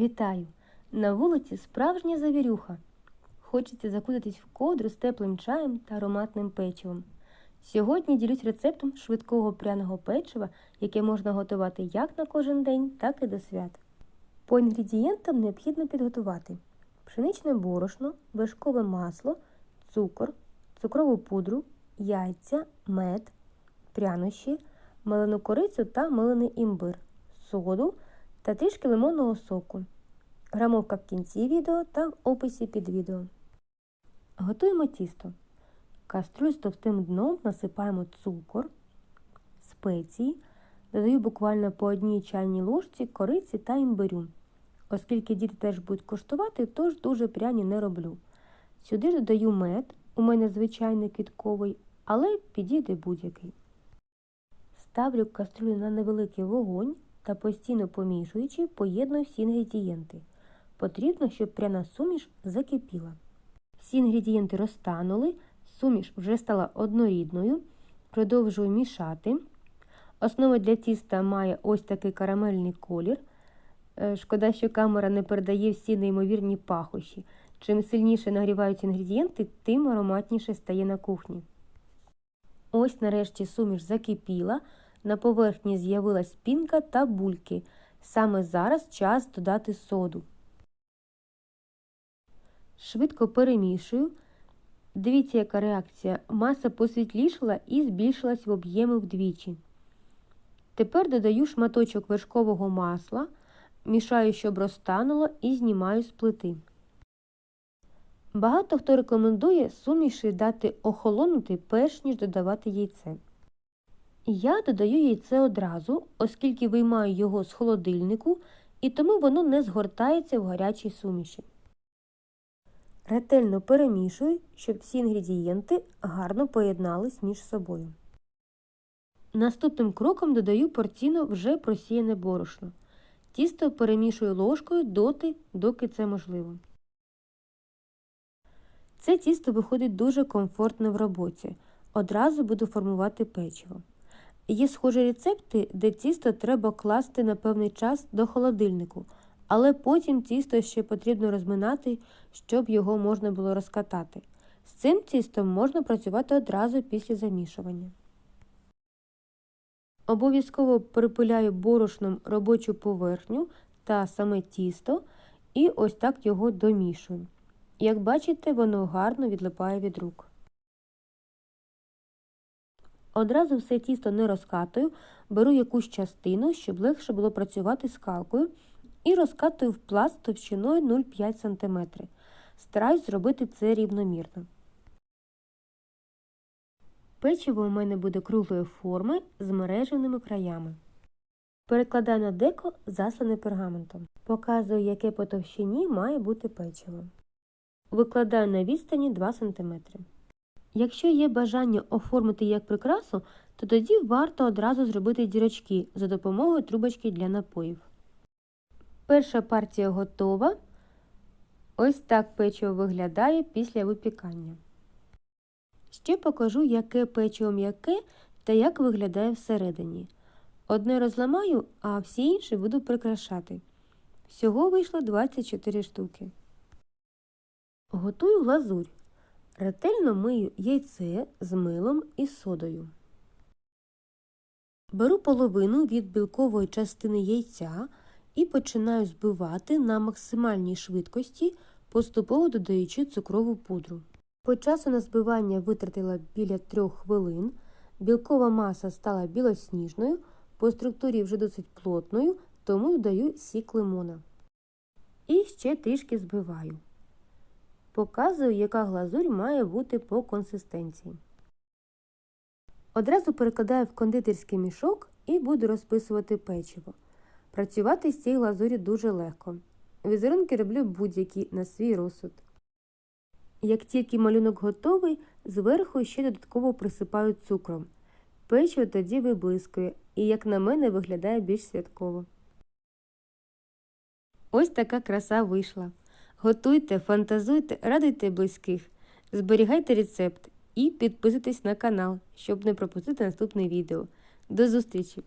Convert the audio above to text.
Вітаю! На вулиці справжня завірюха. Хочеться закутатись в ковдру з теплим чаєм та ароматним печивом. Сьогодні ділюсь рецептом швидкого пряного печива, яке можна готувати як на кожен день, так і до свят. По інгредієнтам необхідно підготувати пшеничне борошно, вершкове масло, цукор, цукрову пудру, яйця, мед, прянощі, мелену корицю та мелений імбир, соду та трішки лимонного соку. Грамовка в кінці відео та в описі під відео. Готуємо тісто. Каструлю з товстим дном насипаємо цукор, спеції, додаю буквально по одній чайній ложці кориці та імбирю. Оскільки діти теж будуть коштувати, тож дуже пряні не роблю. Сюди ж додаю мед, у мене звичайний квітковий, але підійде будь-який. Ставлю каструлю на невеликий вогонь та постійно помішуючи, поєдную всі інгредієнти. Потрібно, щоб пряна суміш закипіла. Всі інгредієнти розтанули, суміш вже стала однорідною. Продовжую мішати. Основа для тіста має ось такий карамельний колір. Е, Шкода, що камера не передає всі неймовірні пахощі. Чим сильніше нагріваються інгредієнти, тим ароматніше стає на кухні. Ось нарешті суміш закипіла, на поверхні з'явилась пінка та бульки. Саме зараз час додати соду. Швидко перемішую. Дивіться, яка реакція. Маса посвітлішала і збільшилась в об'єми вдвічі. Тепер додаю шматочок вершкового масла, мішаю, щоб розтануло, і знімаю з плити. Багато хто рекомендує суміші дати охолонути, перш ніж додавати яйце. Я додаю яйце одразу, оскільки виймаю його з холодильнику, і тому воно не згортається в гарячій суміші. Ретельно перемішую, щоб всі інгредієнти гарно поєднались між собою. Наступним кроком додаю порційно вже просіяне борошно. Тісто перемішую ложкою доти, доки це можливо. Це тісто виходить дуже комфортно в роботі. Одразу буду формувати печиво. Є схожі рецепти, де тісто треба класти на певний час до холодильнику, але потім тісто ще потрібно розминати, щоб його можна було розкатати. З цим тістом можна працювати одразу після замішування. Обов'язково припиляю борошном робочу поверхню та саме тісто і ось так його домішую. Як бачите, воно гарно відлипає від рук. Одразу все тісто не розкатую, беру якусь частину, щоб легше було працювати скалкою, і розкатую в пласт товщиною 0,5 см. Стараюсь зробити це рівномірно. Печиво у мене буде круглої форми з мереженими краями. Перекладаю на деко заслане пергаментом. Показую, яке по товщині має бути печиво. Викладаю на відстані 2 см. Якщо є бажання оформити як прикрасу, то тоді варто одразу зробити дірочки за допомогою трубочки для напоїв. Перша партія готова. Ось так печиво виглядає після випікання. Ще покажу, яке печиво м'яке та як виглядає всередині. Одне розламаю, а всі інші буду прикрашати. Всього вийшло 24 штуки. Готую глазурь. Ретельно мию яйце з милом і содою. Беру половину від білкової частини яйця і починаю збивати на максимальній швидкості, поступово додаючи цукрову пудру. По часу на збивання витратила біля 3 хвилин, білкова маса стала білосніжною, по структурі вже досить плотною, тому додаю сік лимона. І ще трішки збиваю. Показую, яка глазурь має бути по консистенції. Одразу перекладаю в кондитерський мішок і буду розписувати печиво. Працювати з цієї глазурі дуже легко. Візерунки роблю будь-які на свій розсуд. Як тільки малюнок готовий, зверху ще додатково присипаю цукром. Печиво тоді виблискує і, як на мене, виглядає більш святково. Ось така краса вийшла. Готуйте, фантазуйте, радуйте близьких, зберігайте рецепт і підписуйтесь на канал, щоб не пропустити наступне відео. До зустрічі!